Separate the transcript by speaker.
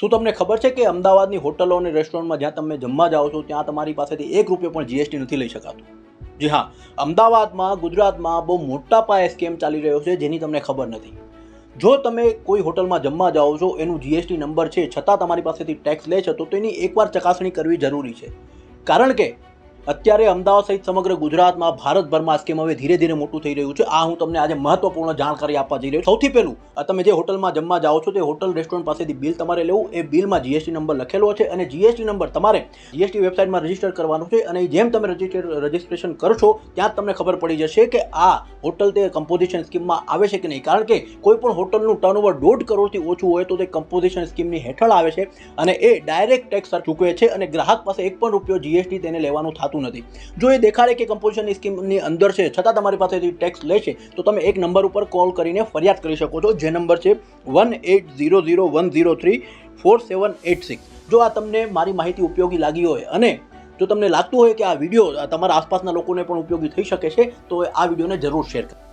Speaker 1: શું તમને ખબર છે કે અમદાવાદની હોટલો અને રેસ્ટોરન્ટમાં જ્યાં તમે જમવા જાઓ છો, ત્યાં તમારી પાસેથી એક રૂપિયો પણ જીએસટી નથી લઈ શકાતું? જી હા, અમદાવાદમાં, ગુજરાતમાં બહુ મોટા પાયે સ્કેમ ચાલી રહ્યો છે, જેની તમને ખબર નથી. જો તમે કોઈ હોટલમાં જમવા જાઓ છો, એનું જીએસટી નંબર છે, છતાં તમારી પાસેથી ટેક્સ લે છે, તો તેની એકવાર ચકાસણી કરવી જરૂરી છે. કારણ કે અત્યારે અમદાવાદ સહિત સમગ્ર ગુજરાતમાં ભારતભરમાં સ્કેમ હવે ધીરે ધીરે મોટું થઈ રહ્યું છે. આ હું તમને આજે મહત્વપૂર્ણ જાણકારી આપવા જઈ રહ્યો સૌથી પહેલું તમે જે હોટલમાં જમવા જાઓ છો તે હોટલ રેસ્ટોરન્ટ પાસેથી બિલ તમારે લેવું. એ બિલમાં જીએસટી નંબર લખેલો છે અને જીએસટી નંબર તમારે જીએસટી વેબસાઇટમાં રજિસ્ટર કરવાનું છે અને જેમ તમે રજિસ્ટર રજીસ્ટ્રેશન કરશો ત્યાં તમને ખબર પડી જશે કે આ હોટલ તે કમ્પોઝિશન સ્કીમમાં આવે છે કે નહીં. કારણ કે કોઈ પણ હોટલનું ટર્નઓવર દોઢ કરોડથી ઓછું હોય તો તે કમ્પોઝિશન સ્કીમની હેઠળ આવે છે અને એ ડાયરેક્ટ ટેક્સ ચૂકવે છે અને ગ્રાહક પાસે એક પણ રૂપિયો જીએસટી તેને લેવાનું થતું નથી. જો એ દેખાડે કે કમ્પોઝિશનની સ્કીમની અંદર છે, છતાં તમારી પાસેથી ટેક્સ લેશે તો તમે એક નંબર ઉપર કોલ કરીને ફરિયાદ કરી શકો છો, જે નંબર છે one eight zero zero one zero three four seven eight six જો આ તમને મારી માહિતી ઉપયોગી લાગી હોય અને જો તમને લાગતું હોય કે આ વીડિયો તમારા આસપાસના લોકોને પણ ઉપયોગી થઈ શકે છે, તો આ વિડીયોને જરૂર શેર કરો.